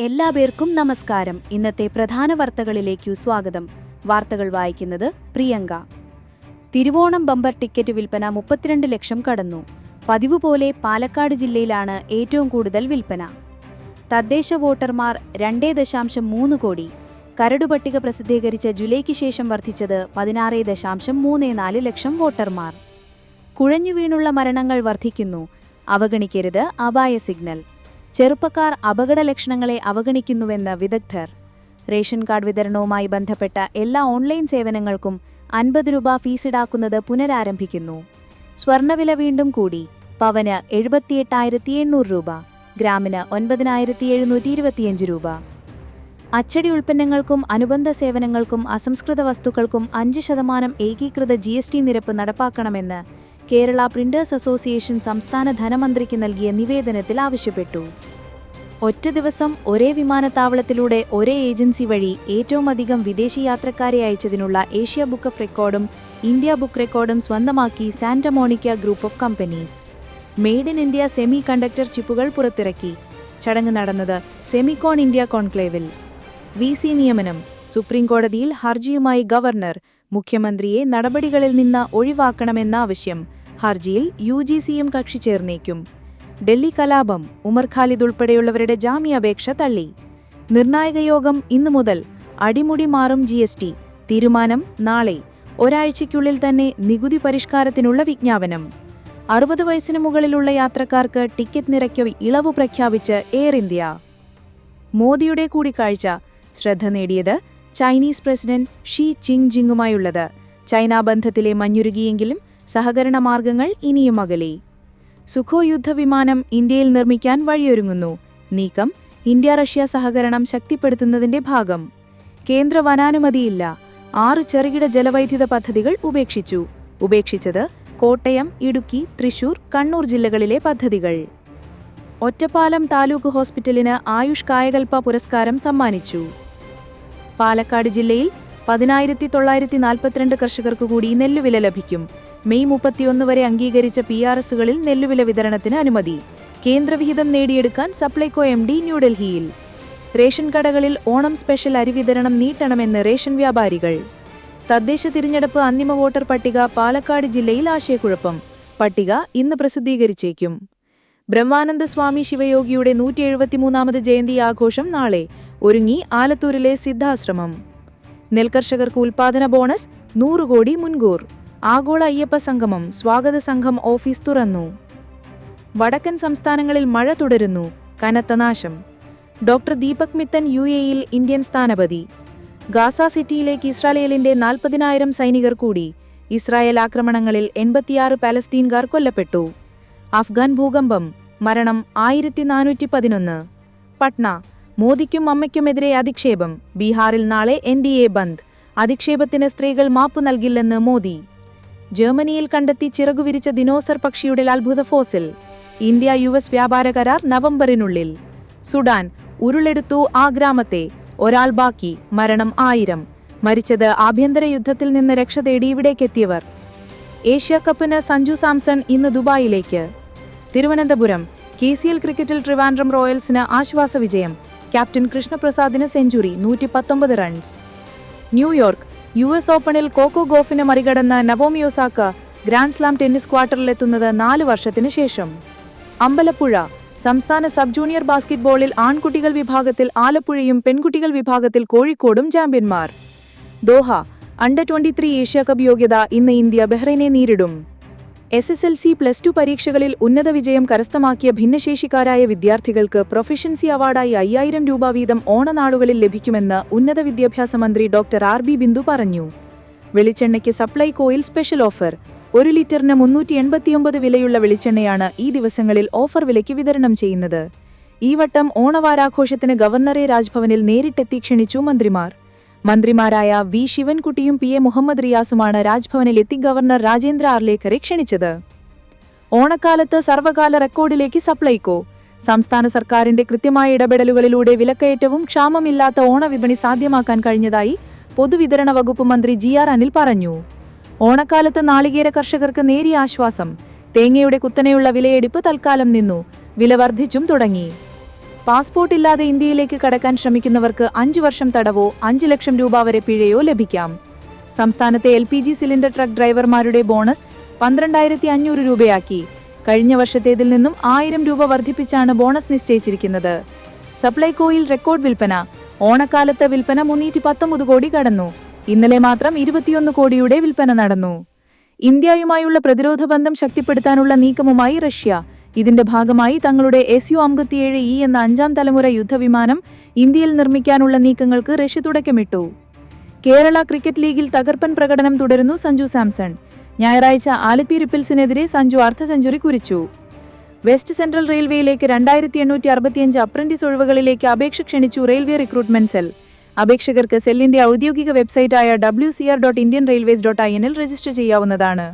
എല്ലാ പേർക്കും നമസ്കാരം. ഇന്നത്തെ പ്രധാന വാർത്തകളിലേക്കു സ്വാഗതം. വാർത്തകൾ വായിക്കുന്നത് പ്രിയങ്ക. തിരുവോണം ബമ്പർ ടിക്കറ്റ് വിൽപ്പന മുപ്പത്തിരണ്ട് ലക്ഷം കടന്നു. പതിവ് പോലെ പാലക്കാട് ജില്ലയിലാണ് ഏറ്റവും കൂടുതൽ വിൽപ്പന. തദ്ദേശ വോട്ടർമാർ രണ്ടേ ദശാംശം മൂന്ന് കോടി. കരടുപട്ടിക പ്രസിദ്ധീകരിച്ച ജൂലൈക്ക് ശേഷം വർദ്ധിച്ചത് പതിനാറ് ദശാംശം മൂന്ന് നാല് ലക്ഷം വോട്ടർമാർ. കുഴഞ്ഞു വീണുള്ള മരണങ്ങൾ വർദ്ധിക്കുന്നു. അവഗണിക്കരുത് അപായ സിഗ്നൽ. ചെറുപ്പക്കാർ അപകട ലക്ഷണങ്ങളെ അവഗണിക്കുന്നുവെന്ന് വിദഗ്ധർ. റേഷൻ കാർഡ് വിതരണവുമായി ബന്ധപ്പെട്ട എല്ലാ ഓൺലൈൻ സേവനങ്ങൾക്കും അൻപത് രൂപ ഫീസ് ഈടാക്കുന്നത് പുനരാരംഭിക്കുന്നു. സ്വർണവില വീണ്ടും കൂടി. പവന് എഴുപത്തിയെട്ടായിരത്തി എണ്ണൂറ് രൂപ. ഗ്രാമിന് ഒൻപതിനായിരത്തി എഴുന്നൂറ്റി ഇരുപത്തിയഞ്ച് രൂപ. അച്ചടി ഉൽപ്പന്നങ്ങൾക്കും അനുബന്ധ സേവനങ്ങൾക്കും അസംസ്കൃത വസ്തുക്കൾക്കും അഞ്ച് ശതമാനം ഏകീകൃത ജി എസ് ടി നിരപ്പ് നടപ്പാക്കണമെന്ന് കേരള പ്രിന്റേഴ്സ് അസോസിയേഷൻ സംസ്ഥാന ധനമന്ത്രിക്ക് നൽകിയ നിവേദനത്തിൽ ആവശ്യപ്പെട്ടു. ഒറ്റ ദിവസം ഒരേ വിമാനത്താവളത്തിലൂടെ ഒരേ ഏജൻസി വഴി ഏറ്റവുമധികം വിദേശി യാത്രക്കാരെ അയച്ചതിനുള്ള ഏഷ്യ ബുക്ക് ഓഫ് റെക്കോർഡും ഇന്ത്യ ബുക്ക് റെക്കോർഡും സ്വന്തമാക്കി Santa Monica group of companies. Made in India semiconductor ചിപ്പുകൾ പുറത്തിറക്കി. ചടങ്ങ് നടന്നത് സെമികോൺ ഇന്ത്യ കോൺക്ലേവിൽ. വി സി നിയമനം. സുപ്രീംകോടതിയിൽ ഹർജിയുമായി ഗവർണർ മുഖ്യമന്ത്രിയെ നടപടികളിൽ നിന്ന് ഒഴിവാക്കണമെന്ന ആവശ്യം ഹർജിയിൽ യു ജി സിയും കക്ഷി ചേർന്നേക്കും. ഡൽഹി കലാപം ഉമർ ഖാലിദ് ഉൾപ്പെടെയുള്ളവരുടെ ജാമ്യാപേക്ഷ തള്ളി. നിർണായക യോഗം ഇന്നു മുതൽ അടിമുടി മാറും ജി എസ് ടി. തീരുമാനം നാളെ. ഒരാഴ്ചയ്ക്കുള്ളിൽ തന്നെ നികുതി പരിഷ്കാരത്തിനുള്ള വിജ്ഞാപനം. അറുപത് വയസ്സിന് മുകളിലുള്ള യാത്രക്കാർക്ക് ടിക്കറ്റ് നിരക്ക് ഇളവ് പ്രഖ്യാപിച്ച് എയർ ഇന്ത്യ. മോദിയുടെ കൂടിക്കാഴ്ച. ശ്രദ്ധ നേടിയത് ചൈനീസ് പ്രസിഡന്റ് ഷി ചിങ് ജിങ്ങുമായുള്ളത് ചൈന ബന്ധത്തിലെ മഞ്ഞുരുകിയെങ്കിലും സഹകരണ മാർഗങ്ങൾ ഇനിയും അകലെ. സുഖോ യുദ്ധവിമാനം ഇന്ത്യയിൽ നിർമ്മിക്കാൻ വഴിയൊരുങ്ങുന്നു. നീക്കം ഇന്ത്യ റഷ്യ സഹകരണം ശക്തിപ്പെടുത്തുന്നതിന്റെ ഭാഗം. കേന്ദ്ര വനാനുമതിയില്ല. ആറ് ചെറുകിട ജലവൈദ്യുത പദ്ധതികൾ ഉപേക്ഷിച്ചു. ഉപേക്ഷിച്ചത് കോട്ടയം ഇടുക്കി തൃശൂർ കണ്ണൂർ ജില്ലകളിലെ പദ്ധതികൾ. ഒറ്റപ്പാലം താലൂക്ക് ഹോസ്പിറ്റലിന് ആയുഷ് കായകൽപ്പ പുരസ്കാരം സമ്മാനിച്ചു. പാലക്കാട് ജില്ലയിൽ പതിനായിരത്തി തൊള്ളായിരത്തി നാൽപ്പത്തിരണ്ട് കർഷകർക്കു കൂടി നെല്ലുവില ലഭിക്കും. മെയ് മുപ്പത്തിയൊന്ന് വരെ അംഗീകരിച്ച പി ആർ എസുകളിൽ നെല്ലുവില വിതരണത്തിന് അനുമതി. കേന്ദ്രവിഹിതം നേടിയെടുക്കാൻ സപ്ലൈകോ എം ഡി ന്യൂഡൽഹിയിൽ. റേഷൻ കടകളിൽ ഓണം സ്പെഷ്യൽ അരി വിതരണം നീട്ടണമെന്ന് റേഷൻ വ്യാപാരികൾ. തദ്ദേശ തിരഞ്ഞെടുപ്പ് അന്തിമ വോട്ടർ പട്ടിക പാലക്കാട് ജില്ലയിൽ ആശയക്കുഴപ്പം. പട്ടിക ഇന്ന് പ്രസിദ്ധീകരിച്ചേക്കും. ബ്രഹ്മാനന്ദ സ്വാമി ശിവയോഗിയുടെ നൂറ്റി എഴുപത്തിമൂന്നാമത് ജയന്തി ആഘോഷം നാളെ ഒരുങ്ങി ആലത്തൂരിലെ സിദ്ധാശ്രമം. നെൽകർഷകർക്ക് ഉൽപാദന ബോണസ് നൂറ് കോടി മുൻകൂർ. ആഗോള അയ്യപ്പ സംഗമം സ്വാഗത സംഘം ഓഫീസ് തുറന്നു. വടക്കൻ സംസ്ഥാനങ്ങളിൽ മഴ തുടരുന്നു കനത്ത നാശം. ഡോക്ടർ ദീപക് മിത്തൻ യു എയിൽ ഇന്ത്യൻ സ്ഥാനപതി. ഗാസ സിറ്റിയിലേക്ക് ഇസ്രായേലിന്റെ നാൽപ്പതിനായിരം സൈനികർ കൂടി ഇസ്രായേൽ ആക്രമണങ്ങളിൽ എൺപത്തിയാറ് പാലസ്തീൻകാർ കൊല്ലപ്പെട്ടു. അഫ്ഗാൻ ഭൂകമ്പം മരണം ആയിരത്തി നാനൂറ്റി പതിനൊന്ന് പട്ന മോദിക്കും അമ്മയ്ക്കുമെതിരെ അധിക്ഷേപം. ബീഹാറിൽ നാളെ എൻ ഡി എ ബന്ദ്. അധിക്ഷേപത്തിന് സ്ത്രീകൾ മാപ്പു നൽകില്ലെന്ന് മോദി. ജർമ്മനിയിൽ കണ്ടെത്തി ചിറകുവിരിച്ച ദിനോസർ പക്ഷിയുടെ അത്ഭുത ഫോസിൽ ഇന്ത്യ യു എസ് വ്യാപാര കരാർ നവംബറിനുള്ളിൽ. സുഡാൻ ഉരുളെടുത്തു ആ ഗ്രാമത്തെ ഒരാൾ ബാക്കി മരണം ആയിരം. മരിച്ചത് ആഭ്യന്തര യുദ്ധത്തിൽ നിന്ന് രക്ഷ തേടി ഇവിടേക്കെത്തിയവർ. ഏഷ്യ കപ്പിന് സഞ്ജു സാംസൺ ഇന്ന് ദുബായിലേക്ക്. തിരുവനന്തപുരം കെ സി എൽ ക്രിക്കറ്റിൽ ട്രിവാൻഡ്രം റോയൽസിന് ആശ്വാസ വിജയം. ക്യാപ്റ്റൻ കൃഷ്ണപ്രസാദിന് സെഞ്ചുറി നൂറ്റി പത്തൊമ്പത് runs. New York U S ഓപ്പണിൽ കോക്കോ ഗോഫിനെ മറികടന്ന Naomi Osaka grand slam tennis ക്വാർട്ടറിലെത്തുന്നത് നാല് വർഷത്തിന് ശേഷം. അമ്പലപ്പുഴ സംസ്ഥാന സബ് ജൂനിയർ ബാസ്കറ്റ്ബോളിൽ ആൺകുട്ടികൾ വിഭാഗത്തിൽ ആലപ്പുഴയും പെൺകുട്ടികൾ വിഭാഗത്തിൽ കോഴിക്കോടും ചാമ്പ്യന്മാർ. Doha under twenty three Asia cup യോഗ്യത ഇന്ന് ഇന്ത്യ ബഹ്റൈനെ നേരിടും. S S L C plus two പരീക്ഷകളിൽ ഉന്നത വിജയം കരസ്ഥമാക്കിയ ഭിന്നശേഷിക്കാരായ വിദ്യാർത്ഥികൾക്ക് പ്രൊഫഷൻസി അവാർഡായി അയ്യായിരം രൂപ വീതം ഓണനാളുകളിൽ ലഭിക്കുമെന്ന് ഉന്നത വിദ്യാഭ്യാസ മന്ത്രി ഡോക്ടർ ആർ ബി ബിന്ദു പറഞ്ഞു. വെളിച്ചെണ്ണയ്ക്ക് സപ്ലൈ കോയിൽ സ്പെഷ്യൽ ഓഫർ. ഒരു ലിറ്ററിന് മുന്നൂറ്റി എൺപത്തിയൊമ്പത് വിലയുള്ള വെളിച്ചെണ്ണയാണ് ഈ ദിവസങ്ങളിൽ ഓഫർ വിലയ്ക്ക് വിതരണം ചെയ്യുന്നത്. ഈ വട്ടം ഓണവാരാഘോഷത്തിന് ഗവർണറെ രാജ്ഭവനിൽ നേരിട്ടെത്തി ക്ഷണിച്ചു മന്ത്രിമാർ. മന്ത്രിമാരായ വി ശിവൻകുട്ടിയും പി എ മുഹമ്മദ് റിയാസുമാണ് രാജ്ഭവനിലെത്തി ഗവർണർ രാജേന്ദ്ര ആർലേക്കറെ ക്ഷണിച്ചത്. ഓണക്കാലത്ത് സർവകാല റെക്കോർഡിലേക്ക് സപ്ലൈകോ. സംസ്ഥാന സർക്കാരിന്റെ കൃത്യമായ ഇടപെടലുകളിലൂടെ വിലക്കയറ്റവും ക്ഷാമമില്ലാത്ത ഓണവിപണി സാധ്യമാക്കാൻ കഴിഞ്ഞതായി പൊതുവിതരണ വകുപ്പ് മന്ത്രി ജി ആർ അനിൽ പറഞ്ഞു. ഓണക്കാലത്ത് നാളികേര കർഷകർക്ക് നേരിയ ആശ്വാസം. തേങ്ങയുടെ കുത്തനെയുള്ള വിലയെടുപ്പ് തൽക്കാലം നിന്നു. വില വർദ്ധിച്ചും തുടങ്ങി. പാസ്പോർട്ട് ഇല്ലാതെ ഇന്ത്യയിലേക്ക് കടക്കാൻ ശ്രമിക്കുന്നവർക്ക് അഞ്ചു വർഷം തടവോ അഞ്ച് ലക്ഷം രൂപ വരെ പിഴയോ ലഭിക്കാം. സംസ്ഥാനത്തെ L P G cylinder truck ഡ്രൈവർമാരുടെ bonus പന്ത്രണ്ടായിരത്തി അഞ്ഞൂറ് രൂപയാക്കി. കഴിഞ്ഞ വർഷത്തേതിൽ നിന്നും ആയിരം രൂപ വർദ്ധിപ്പിച്ചാണ് ബോണസ് നിശ്ചയിച്ചിരിക്കുന്നത്. സപ്ലൈകോയിൽ റെക്കോർഡ് വിൽപ്പന. ഓണക്കാലത്ത് വിൽപ്പന മുന്നൂറ്റി പത്തൊമ്പത് കോടി കടന്നു. ഇന്നലെ മാത്രം ഇരുപത്തിയൊന്ന് കോടിയുടെ വിൽപ്പന നടന്നു. ഇന്ത്യയുമായുള്ള പ്രതിരോധ ബന്ധം ശക്തിപ്പെടുത്താനുള്ള നീക്കമുമായി റഷ്യ. ഇതിന്റെ ഭാഗമായി തങ്ങളുടെ എസ് യു അമ്പത്തിയേഴ് ഇ എന്ന അഞ്ചാം തലമുറ യുദ്ധവിമാനം ഇന്ത്യയിൽ നിർമ്മിക്കാനുള്ള നീക്കങ്ങൾക്ക് റഷ്യ തുടക്കമിട്ടു. കേരള ക്രിക്കറ്റ് ലീഗിൽ തകർപ്പൻ പ്രകടനം തുടരുന്നു സഞ്ജു സാംസൺ. ഞായറാഴ്ച ആലപ്പി റിപ്പിൾസിനെതിരെ സഞ്ജു അർദ്ധ സെഞ്ചുറി കുറിച്ചു. വെസ്റ്റ് സെൻട്രൽ റെയിൽവേയിലേക്ക് രണ്ടായിരത്തി എണ്ണൂറ്റി അറുപത്തിയഞ്ച് അപ്രന്റീസ് ഒഴിവുകളിലേക്ക് അപേക്ഷ ക്ഷണിച്ചു റെയിൽവേ റിക്രൂട്ട്മെന്റ് സെൽ. അപേക്ഷകർക്ക് സെല്ലിന്റെ ഔദ്യോഗിക വെബ്സൈറ്റായ W C R dot Indian railways dot I എന്നിൽ രജിസ്റ്റർ ചെയ്യാവുന്നതാണ്.